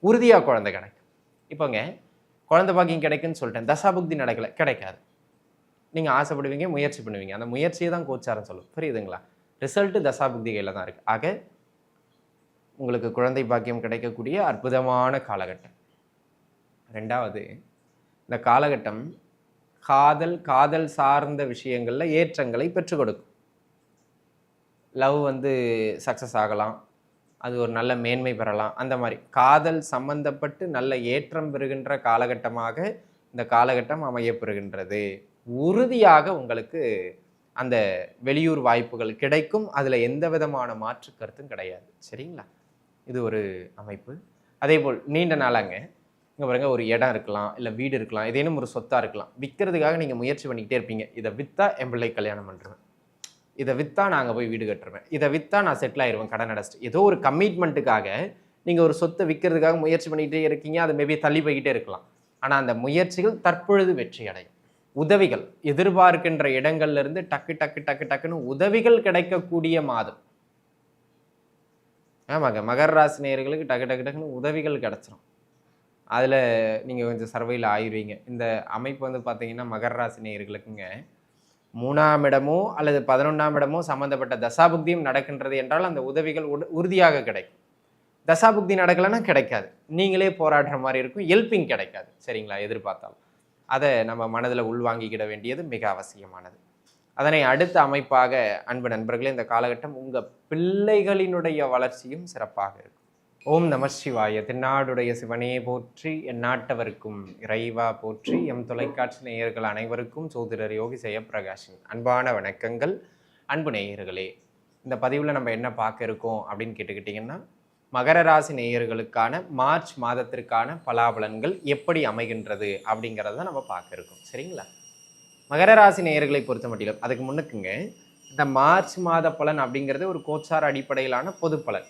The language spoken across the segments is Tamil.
உறுதியாக குழந்தை கிடைக்கும். இப்போங்க குழந்தை பாக்கியம் கிடைக்குன்னு சொல்லிட்டேன். தசாபுக்தி நடக்கலை கிடைக்காது. நீங்கள் ஆசைப்படுவீங்க முயற்சி பண்ணுவீங்க. அந்த முயற்சியை தான் கோச்சாரம் சொல்லும். புரியுதுங்களா? ரிசல்ட்டு தசாபுக்தி கையில் தான் இருக்குது ஆக உங்களுக்கு குழந்தை பாக்கியம் கிடைக்கக்கூடிய அற்புதமான காலகட்டம். ரெண்டாவது இந்த காலகட்டம் காதல் காதல் சார்ந்த விஷயங்களில் ஏற்றங்களை பெற்றுக் கொடுக்கும். லவ் வந்து சக்ஸஸ் ஆகலாம். அது ஒரு நல்ல மேன்மை பெறலாம். அந்த மாதிரி காதல் சம்பந்தப்பட்டு நல்ல ஏற்றம் பெறுகின்ற காலகட்டமாக இந்த காலகட்டம் அமையப்பெறுகின்றது. உறுதியாக உங்களுக்கு அந்த வெளியூர் வாய்ப்புகள் கிடைக்கும். அதில் எந்த விதமான மாற்று கருத்தும் கிடையாது. சரிங்களா? இது ஒரு அமைப்பு. அதே போல் நீண்ட நாளாங்க. இங்கே பாருங்க ஒரு இடம் இருக்கலாம் இல்லை வீடு இருக்கலாம் ஏதேனும் ஒரு சொத்தாக இருக்கலாம். விற்கிறதுக்காக நீங்கள் முயற்சி பண்ணிக்கிட்டே இருப்பீங்க. இதை விற்றா என் பிள்ளை கல்யாணம் பண்ணுறேன் இதை விற்றா நாங்கள் போய் வீடு கட்டுருவேன் இதை விற்றா நான் செட்டில் ஆயிடுவேன் கடன் அடைச்சிட்டு. ஏதோ ஒரு கமிட்மெண்ட்டுக்காக நீங்கள் ஒரு சொத்தை விற்கிறதுக்காக முயற்சி பண்ணிக்கிட்டே இருக்கீங்க அது மேபி தள்ளி போய்கிட்டே இருக்கலாம். ஆனால் அந்த முயற்சிகள் தற்பொழுது வெற்றி அடையும். உதவிகள் எதிர்பார்க்கின்ற இடங்கள்லேருந்து டக்கு டக்கு டக்கு டக்குன்னு உதவிகள் கிடைக்கக்கூடிய மாதம். ஆமாங்க மகர ராசி நேயர்களுக்கு டக்கு டக்கு டக்குன்னு உதவிகள் கிடச்சிரும். அதில் நீங்கள் கொஞ்சம் சர்வையில் ஆயிடுவீங்க இந்த அமைப்பு வந்து பார்த்தீங்கன்னா மகர ராசி நேயர்களுக்குங்க. மூணாம் இடமோ அல்லது பதினொன்றாம் இடமோ சம்மந்தப்பட்ட தசாபுக்தியும் நடக்கின்றது என்றால் அந்த உதவிகள் உறுதியாக கிடைக்கும். தசாபுக்தி நடக்கலைன்னா கிடைக்காது. நீங்களே போராடுற மாதிரி இருக்கும். ஹெல்பிங் கிடைக்காது. சரிங்களா? எதிர்பார்த்தாலும் அதை நம்ம மனதில் உள்வாங்கிக்கிட வேண்டியது மிக அவசியமானது. அதனை அடுத்த அமைப்பாக அன்பு நண்பர்களே இந்த காலகட்டம் உங்கள் பிள்ளைகளினுடைய வளர்ச்சியும் சிறப்பாக இருக்கும். ஓம் நம சிவாய. திருநாடுடைய சிவனே போற்றி என் நாட்டவருக்கும் இறைவா போற்றி எம் தொலைக்காட்சி நேயர்கள் அனைவருக்கும் சோதிடர் யோகி ஜெயப்பிரகாஷின் அன்பான வணக்கங்கள். அன்பு நேயர்களே இந்த பதிவில் நம்ம என்ன பார்க்க இருக்கோம் அப்படின்னு கேட்டுக்கிட்டிங்கன்னா மகர ராசி நேயர்களுக்கான மார்ச் மாதத்திற்கான பலாபலன்கள் எப்படி அமைகின்றது அப்படிங்கிறத நம்ம பார்க்க இருக்கோம். சரிங்களா? மகர ராசி நேயர்களை பொறுத்த மட்டும் அதுக்கு முன்னுக்குங்க இந்த மார்ச் மாத பலன் அப்படிங்கிறது ஒரு கோச்சார அடிப்படையிலான பொது பலன்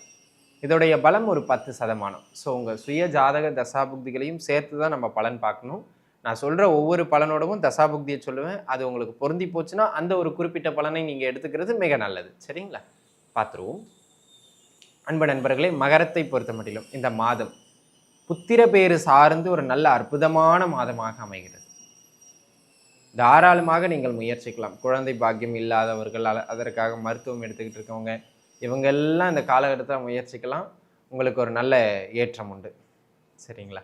இதோடைய பலம் ஒரு பத்து சதமானம். ஸோ உங்கள் சுய ஜாதக தசாபுக்திகளையும் சேர்த்து தான் நம்ம பலன் பார்க்கணும். நான் சொல்கிற ஒவ்வொரு பலனோடவும் தசாபுக்தியை சொல்லுவேன். அது உங்களுக்கு பொருந்தி போச்சுன்னா அந்த ஒரு குறிப்பிட்ட பலனை நீங்கள் எடுத்துக்கிறது மிக நல்லது. சரிங்களா? பார்த்துருவோம். அன்பு நண்பர்களே மகரத்தை பொறுத்த மட்டிலும் இந்த மாதம் புத்திர பேரு சார்ந்து ஒரு நல்ல அற்புதமான மாதமாக அமைகிறது. தாராளமாக நீங்கள் முயற்சிக்கலாம். குழந்தை பாக்கியம் இல்லாதவர்கள் அதற்காக மருத்துவம் எடுத்துக்கிட்டு இருக்கவங்க இவங்கெல்லாம் இந்த காலகட்டத்தில் முயற்சிக்கலாம். உங்களுக்கு ஒரு நல்ல ஏற்றம் உண்டு. சரிங்களா?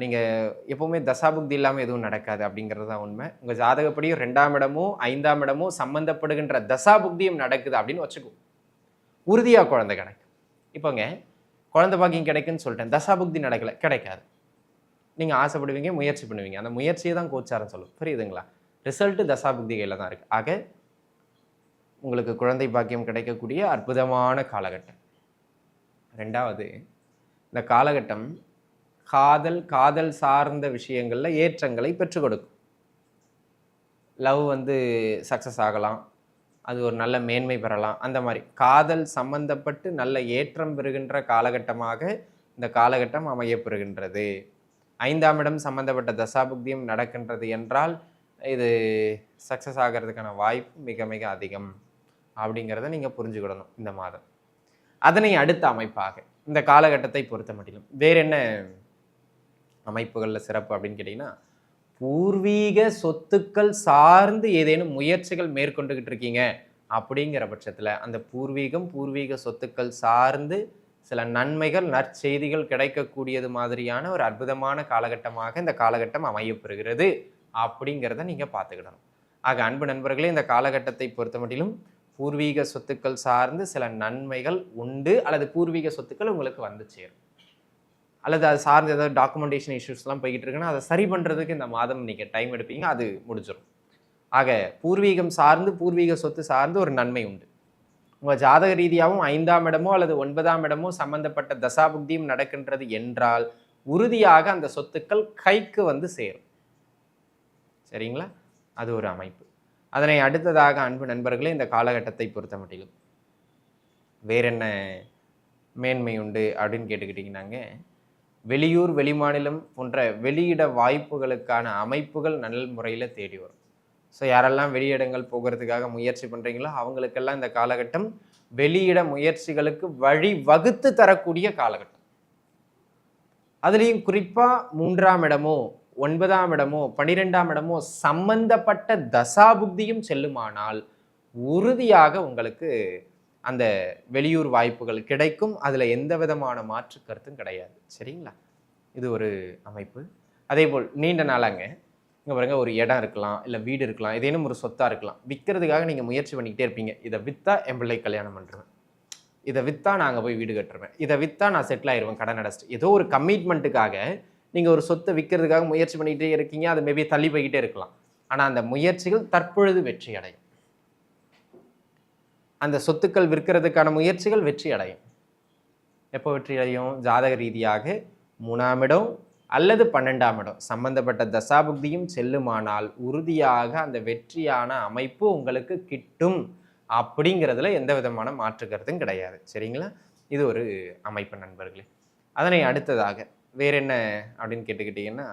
நீங்கள் எப்போவுமே தசாபுக்தி இல்லாமல் எதுவும் நடக்காது அப்படிங்கிறது தான் உண்மை. உங்கள் ஜாதகப்படியும் ரெண்டாம் இடமும் ஐந்தாம் இடமும் சம்மந்தப்படுகின்ற தசாபுக்தியும் நடக்குது அப்படின்னு வச்சுக்கோ. உறுதியாக குழந்தை கிடைக்கும். இப்போங்க குழந்தை பாக்கியம் கிடைக்குன்னு சொல்லிட்டேன். தசாபுக்தி நடக்கலை கிடைக்காது. நீங்கள் ஆசைப்படுவீங்க முயற்சி பண்ணுவீங்க. அந்த முயற்சியை தான் கோச்சாரம் சொல்லும். புரியுதுங்களா? ரிசல்ட்டு தசாபுக்தி கையில் தான் இருக்குது ஆக உங்களுக்கு குழந்தை பாக்கியம் கிடைக்கக்கூடிய அற்புதமான காலகட்டம். ரெண்டாவது இந்த காலகட்டம் காதல் காதல் சார்ந்த விஷயங்களில் ஏற்றங்களை பெற்றுக் கொடுக்கும். லவ் வந்து சக்ஸஸ் ஆகலாம். அது ஒரு நல்ல மேன்மை பெறலாம். அந்த மாதிரி காதல் சம்பந்தப்பட்டு நல்ல ஏற்றம் பெறுகின்ற காலகட்டமாக இந்த காலகட்டம் அமையப்பெறுகின்றது. ஐந்தாம் இடம் சம்பந்தப்பட்ட தசாபுக்தியும் நடக்கின்றது என்றால் இது சக்ஸஸ் ஆகிறதுக்கான வாய்ப்பு மிக மிக அதிகம். அப்படிங்கிறத நீங்கள் புரிஞ்சுக்கிடணும் இந்த மாதம். அதனை அடுத்த அமைப்பாக இந்த காலகட்டத்தை பொறுத்த மட்டிலும். வேற என்ன அமைப்புகளில் சிறப்பு அப்படின்னு கேட்டிங்கன்னா பூர்வீக சொத்துக்கள் சார்ந்து ஏதேனும் முயற்சிகள் மேற்கொண்டுகிட்டு இருக்கீங்க அப்படிங்கிற பட்சத்தில் அந்த பூர்வீகம் பூர்வீக சொத்துக்கள் சார்ந்து சில நன்மைகள் நற்செய்திகள் கிடைக்கக்கூடியது மாதிரியான ஒரு அற்புதமான காலகட்டமாக இந்த காலகட்டம் அமையப்பெறுகிறது அப்படிங்கிறத நீங்கள் பார்த்துக்கிடணும். ஆக அன்பு நண்பர்களே இந்த காலகட்டத்தை பொறுத்த மட்டிலும் பூர்வீக சொத்துக்கள் சார்ந்து சில நன்மைகள் உண்டு அல்லது பூர்வீக சொத்துக்கள் உங்களுக்கு வந்து சேரும். அல்லது அது சார்ந்து ஏதாவது டாக்குமெண்டேஷன் இஷ்யூஸ்லாம் போய்கிட்டு இருக்குன்னா அதை சரி பண்ணுறதுக்கு இந்த மாதம் நீங்கள் டைம் எடுப்பீங்க அது முடிஞ்சிடும் ஆக பூர்வீகம் சார்ந்து பூர்வீக சொத்து சார்ந்து ஒரு நன்மை உண்டு. உங்கள் ஜாதக ரீதியாகவும் ஐந்தாம் இடமோ அல்லது ஒன்பதாம் இடமோ சம்பந்தப்பட்ட தசாபுக்தியும் நடக்கின்றது என்றால் உறுதியாக அந்த சொத்துக்கள் கைக்கு வந்து சேரும். சரிங்களா? அது ஒரு அமைப்பு. அதனை அடுத்ததாக அன்பு நண்பர்களே இந்த காலகட்டத்தை பொறுத்த மட்டிலும். வேற என்ன மேன்மை உண்டு அப்படின்னு கேட்டுக்கிட்டிங்கன்னாங்க. வெளியூர் வெளிமாநிலம் போன்ற வெளியிட வாய்ப்புகளுக்கான அமைப்புகள் நல்ல முறையில் தேடி வரும். ஸோ யாரெல்லாம் வெளியிடங்கள் போகிறதுக்காக முயற்சி பண்ணுறீங்களோ அவங்களுக்கெல்லாம் இந்த காலகட்டம் வெளியிட முயற்சிகளுக்கு வழி வகுத்து தரக்கூடிய காலகட்டம். அதுலேயும் குறிப்பாக மூன்றாம் இடமோ ஒன்பதாம் இடமோ பனிரெண்டாம் இடமோ சம்பந்தப்பட்ட தசாபுக்தியும் செல்லுமானால் உறுதியாக உங்களுக்கு அந்த வெளியூர் வாய்ப்புகள் கிடைக்கும். அதில் எந்த விதமான மாற்று கருத்தும் கிடையாது. சரிங்களா? இது ஒரு அமைப்பு. அதே போல் நீண்ட நாளாங்க. இங்கே பாருங்க ஒரு இடம் இருக்கலாம் இல்லை வீடு இருக்கலாம் ஏதேனும் ஒரு சொத்தாக இருக்கலாம். விற்கிறதுக்காக நீங்கள் முயற்சி பண்ணிக்கிட்டே இருப்பீங்க. இதை விற்றா என் பிள்ளை கல்யாணம் பண்ணுறேன் இதை விற்றா நாங்கள் போய் வீடு கட்டுருவேன் இதை விற்றா நான் செட்டில் ஆயிடுவேன் கடன் அடைச்சிட்டு. ஏதோ ஒரு கமிட்மெண்ட்டுக்காக நீங்கள் ஒரு சொத்தை விற்கிறதுக்காக முயற்சி பண்ணிக்கிட்டே இருக்கீங்க அது மேபி தள்ளி போய்கிட்டே இருக்கலாம். ஆனால் அந்த முயற்சிகள் தற்பொழுது வெற்றி அடையும். அந்த சொத்துக்கள் விற்கிறதுக்கான முயற்சிகள் வெற்றி அடையும். எப்போ வெற்றி அடையும்? ஜாதக ரீதியாக மூணாம் இடம் அல்லது பன்னெண்டாம் இடம். சம்பந்தப்பட்ட தசாபுக்தியும் செல்லுமானால் உறுதியாக அந்த வெற்றியான அமைப்பு உங்களுக்கு கிட்டும் அப்படிங்கிறதுல எந்த விதமான மாற்றுக்கிறதும் கிடையாது. சரிங்களா? இது ஒரு அமைப்பு நண்பர்களே. அதனை அடுத்ததாக வேற என்ன அப்படின்னு கேட்டுக்கிட்டீங்கன்னா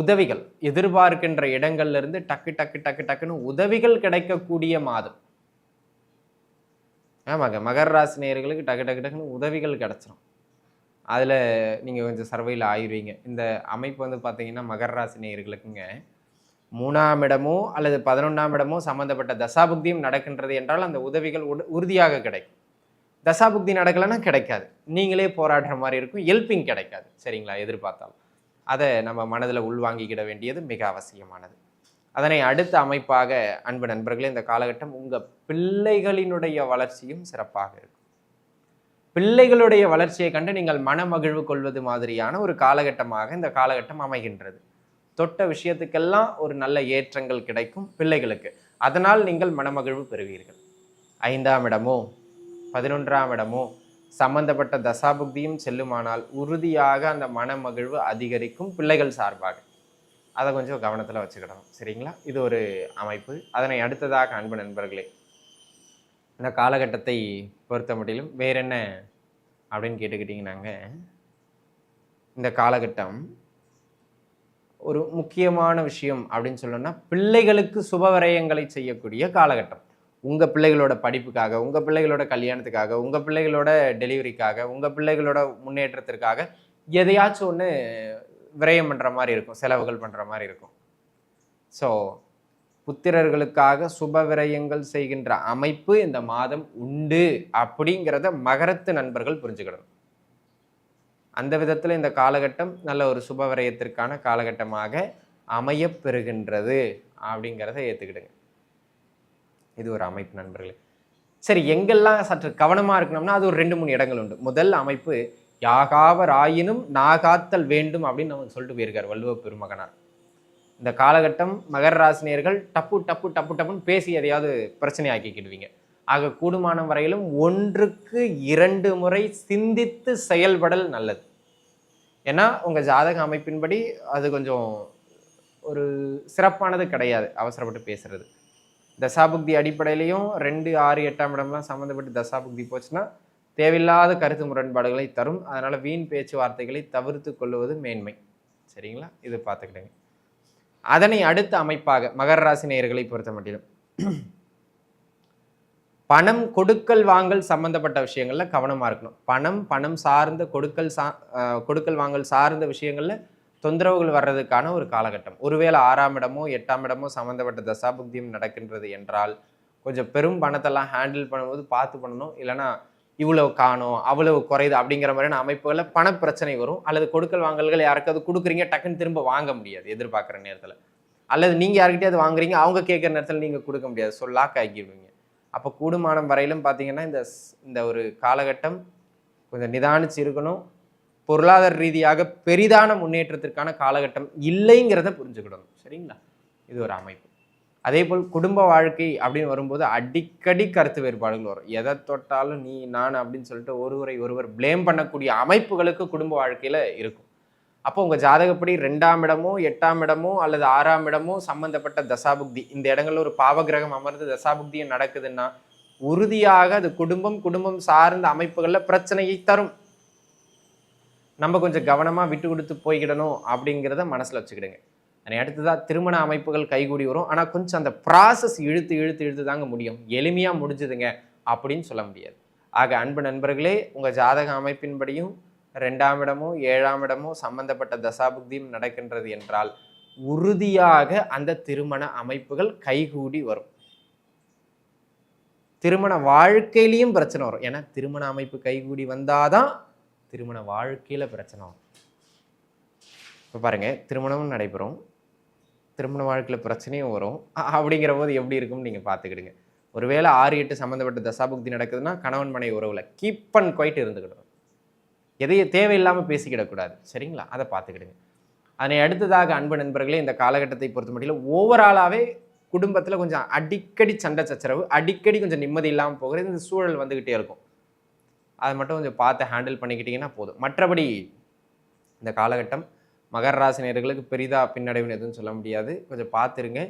உதவிகள் எதிர்பார்க்கின்ற இடங்கள்ல இருந்து டக்கு டக்கு டக்கு டக்குன்னு உதவிகள் கிடைக்கக்கூடிய மாதம். ஆமாங்க மகர ராசி நேயர்களுக்கு டக்கு டக்கு டக்குன்னு உதவிகள் கிடைச்சிரும். அதில் நீங்கள் கொஞ்சம் சர்வையில் ஆயிடுவீங்க இந்த அமைப்பு வந்து பார்த்தீங்கன்னா மகர ராசி நேயர்களுக்குங்க. மூணாம் இடமோ அல்லது பதினொன்றாம் இடமோ சம்மந்தப்பட்ட தசாபுக்தியும் நடக்கின்றது என்றால் அந்த உதவிகள் உறுதியாக கிடைக்கும். தசாபுக்தி நடக்கலைன்னா கிடைக்காது. நீங்களே போராடுற மாதிரி இருக்கும். ஹெல்பிங் கிடைக்காது. சரிங்களா? எதிர்பார்த்தாலும். அதை நம்ம மனதில் உள்வாங்கிக்கிட வேண்டியது மிக அவசியமானது. அதனை அடுத்த அமைப்பாக அன்பு நண்பர்களே இந்த காலகட்டம் உங்கள் பிள்ளைகளினுடைய வளர்ச்சியும் சிறப்பாக இருக்கும். பிள்ளைகளுடைய வளர்ச்சியை கண்டு நீங்கள் மனமகிழ்வு கொள்வது மாதிரியான ஒரு காலகட்டமாக இந்த காலகட்டம் அமைகின்றது. தொட்ட விஷயத்துக்கெல்லாம் ஒரு நல்ல ஏற்றங்கள் கிடைக்கும் பிள்ளைகளுக்கு. அதனால் நீங்கள் மனமகிழ்வு பெறுவீர்கள். ஐந்தாம் இடமோ? பதினொன்றாம் இடமோ? சம்பந்தப்பட்ட தசாபுக்தியும் செல்லுமானால் உறுதியாக அந்த மனமகிழ்வு அதிகரிக்கும் பிள்ளைகள் சார்பாக. அதை கொஞ்சம் கவனத்தில் வச்சுக்கிடணும். சரிங்களா? இது ஒரு அமைப்பு. அதனை அடுத்ததாக அன்பு நண்பர்களே இந்த காலகட்டத்தை பொறுத்த மட்டிலும் வேற என்ன அப்படின்னு கேட்டுக்கிட்டிங்கனாங்க இந்த காலகட்டம் ஒரு முக்கியமான விஷயம் அப்படின்னு சொல்லணும்னா பிள்ளைகளுக்கு சுபவரயங்களை செய்யக்கூடிய காலகட்டம். உங்கள் பிள்ளைகளோட படிப்புக்காக உங்கள் பிள்ளைகளோட கல்யாணத்துக்காக உங்கள் பிள்ளைகளோட டெலிவரிக்காக உங்கள் பிள்ளைகளோட முன்னேற்றத்திற்காக எதையாச்சும் ஒன்று விரயம் பண்ணுற மாதிரி இருக்கும் செலவுகள் பண்ணுற மாதிரி இருக்கும். ஸோ புத்திரர்களுக்காக சுப விரயங்கள் செய்கின்ற அமைப்பு இந்த மாதம் உண்டு அப்படிங்கிறத மகரத்து நண்பர்கள் புரிஞ்சுக்கிடணும் அந்த விதத்தில் இந்த காலகட்டம் நல்ல ஒரு சுப விரயத்திற்கான காலகட்டமாக அமையப் பெறுகின்றது அப்படிங்கிறத ஏற்றுக்கிடுங்க இது ஒரு அமைப்பு நண்பர்களே. சரி எங்கெல்லாம் சற்று கவனமாக இருக்கணும்னா அது ஒரு ரெண்டு மூணு இடங்கள் உண்டு. முதல் அமைப்பு யாகாவர் ஆயினும் நாகாத்தல் வேண்டும் அப்படின்னு நமக்கு சொல்லிட்டு போயிருக்கார் வள்ளுவ பெருமகனார். இந்த காலகட்டம் மகர ராசினியர்கள் டப்பு டப்பு டப்பு டப்புன்னு பேசி எதையாவது பிரச்சனை ஆக்கிக்கிடுவீங்க ஆக கூடுமான வரையிலும் ஒன்றுக்கு இரண்டு முறை சிந்தித்து செயல்படல் நல்லது. ஏன்னா உங்கள் ஜாதக அமைப்பின்படி அது கொஞ்சம் ஒரு சிறப்பானது கிடையாது அவசரப்பட்டு பேசுறது. தசாபுக்தி அடிப்படையிலையும் ரெண்டு ஆறு எட்டாம் இடம்லாம் சம்மந்தப்பட்டு தசாபுக்தி போச்சுன்னா தேவையில்லாத கருத்து முரண்பாடுகளை தரும். அதனால் வீண் பேச்சுவார்த்தைகளை தவிர்த்து கொள்வது மேன்மை. சரிங்களா? இது பார்த்துக்கிட்டேங்க அதனை அடுத்த அமைப்பாக மகர ராசி நேயர்களை பொறுத்த மட்டிலும். பணம் கொடுக்கல் வாங்கல் சம்பந்தப்பட்ட விஷயங்களில் கவனமாக இருக்கணும். பணம் பணம் சார்ந்த கொடுக்கல் சா கொடுக்கல் வாங்கல் சார்ந்த விஷயங்களில் தொந்தரவுகள் வர்றதுக்கான ஒரு காலகட்டம். ஒருவேளை ஆறாம் இடமோ எட்டாம் இடமோ சம்மந்தப்பட்ட தசாபுக்தியும் நடக்கின்றது என்றால் கொஞ்சம் பெரும் பணத்தெல்லாம் ஹேண்டில் பண்ணும்போது பார்த்து பண்ணணும். இல்லைன்னா இவ்வளவு காணும் அவ்வளவு குறையுது அப்படிங்கிற மாதிரியான அமைப்புகளில் பணப்பிரச்சனை வரும். அல்லது கொடுக்கல் வாங்கல்கள் யாருக்காவது கொடுக்குறீங்க டக்குன்னு திரும்ப வாங்க முடியாது எதிர்பார்க்குற நேரத்தில். அல்லது நீங்கள் யார்கிட்டயாவது வாங்குறீங்க அவங்க கேட்குற நேரத்தில் நீங்கள் கொடுக்க முடியாது. ஸோ லாக் ஆக்கிடுவீங்க. அப்போ கூடுமானம் வரையிலும் பார்த்தீங்கன்னா இந்த இந்த ஒரு காலகட்டம் கொஞ்சம் நிதானிச்சு இருக்கணும். பொருளாதார ரீதியாக பெரிதான முன்னேற்றத்திற்கான காலகட்டம் இல்லைங்கிறத புரிஞ்சுக்கிடணும். சரிங்களா? இது ஒரு அமைப்பு. அதே போல் குடும்ப வாழ்க்கை அப்படின்னு வரும்போது அடிக்கடி கருத்து வேறுபாடுகள் வரும். எதை தொட்டாலும் நீ நான் அப்படின்னு சொல்லிட்டு ஒருவரை ஒருவர் ப்ளேம் பண்ணக்கூடிய அமைப்புகளுக்கு குடும்ப வாழ்க்கையில் இருக்கும். அப்போ உங்கள் ஜாதகப்படி ரெண்டாம் இடமோ எட்டாம் இடமோ அல்லது ஆறாம் இடமோ சம்பந்தப்பட்ட தசாபுக்தி இந்த இடங்களில் ஒரு பாவகிரகம் அமர்ந்து தசாபுக்தியும் நடக்குதுன்னா உறுதியாக அது குடும்பம் குடும்பம் சார்ந்த அமைப்புகளில் பிரச்சனையை தரும். நம்ம கொஞ்சம் கவனமாக விட்டு கொடுத்து போய்க்கிடணும் அப்படிங்கிறத மனசில் வச்சுக்கிடுங்க. அதை அடுத்ததாக திருமண அமைப்புகள் கைகூடி வரும். ஆனால் கொஞ்சம் அந்த ப்ராசஸ் இழுத்து இழுத்து இழுத்து தாங்க முடியும். எளிமையாக முடிஞ்சுதுங்க அப்படின்னு சொல்ல முடியாது. ஆக அன்பு நண்பர்களே உங்கள் ஜாதக அமைப்பின்படியும் ரெண்டாம் இடமோ ஏழாம் இடமோ சம்பந்தப்பட்ட தசாபுக்தியும் நடக்கின்றது என்றால் உறுதியாக அந்த திருமண அமைப்புகள் கைகூடி வரும். திருமண வாழ்க்கையிலையும் பிரச்சனை வரும். ஏன்னா திருமண அமைப்பு கைகூடி வந்தாதான் திருமண வாழ்க்கையில் பிரச்சனை இப்போ பாருங்கள் திருமணமும் நடைபெறும். திருமண வாழ்க்கையில் பிரச்சனையும் வரும். அப்படிங்கிற போது எப்படி இருக்கும்னு நீங்கள் பார்த்துக்கிடுங்க. ஒருவேளை ஆறு எட்டு சம்மந்தப்பட்ட தசாபுக்தி நடக்குதுன்னா கணவன் மனை உறவில் கீப் அண்ட் குவைட் இருந்துக்கிடணும். எதையும் தேவையில்லாமல் பேசிக்கிடக்கூடாது. சரிங்களா? அதை பார்த்துக்கிடுங்க. அதனை அடுத்ததாக அன்பு நண்பர்களே இந்த காலகட்டத்தை பொறுத்த மட்டும் ஓவராலாகவே குடும்பத்தில் கொஞ்சம் அடிக்கடி சண்டை சச்சரவு அடிக்கடி கொஞ்சம் நிம்மதி இல்லாமல் போகிறது இந்த சூழல் வந்துக்கிட்டே இருக்கும். அதை மட்டும் கொஞ்சம் பார்த்து ஹேண்டில் பண்ணிக்கிட்டிங்கன்னா போதும். மற்றபடி இந்த காலகட்டம் மகர ராசினியர்களுக்கு பெரிதாக பின்னடைவுன்னு எதுவும் சொல்ல முடியாது. கொஞ்சம் பார்த்துருங்க.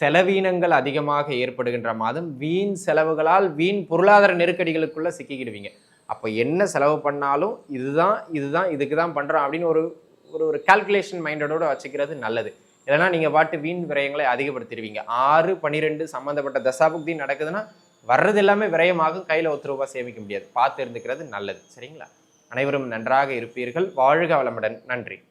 செலவீனங்கள் அதிகமாக ஏற்படுகின்ற மாதம் வீண் செலவுகளால் வீண் பொருளாதார நெருக்கடிகளுக்குள்ளே சிக்கிக்கிடுவீங்க. அப்போ என்ன செலவு பண்ணாலும் இதுதான் இதுதான் இதுக்கு தான் பண்ணுறோம் அப்படின்னு ஒரு ஒரு ஒரு கால்குலேஷன் மைண்டோட வச்சுக்கிறது நல்லது. இல்லைன்னா நீங்கள் பாட்டு வீண் விரயங்களை அதிகப்படுத்திடுவீங்க. ஆறு பன்னிரெண்டு சம்மந்தப்பட்ட தசாபுக்தி நடக்குதுன்னா வர்றது எல்லாமே விரயமாகும். கையில் ஒத்து ரூபா சேமிக்க முடியாது. பார்த்து இருந்துக்கிறது நல்லது. சரிங்களா? அனைவரும் நன்றாக இருப்பீர்கள். வாழ்க வளமுடன். நன்றி.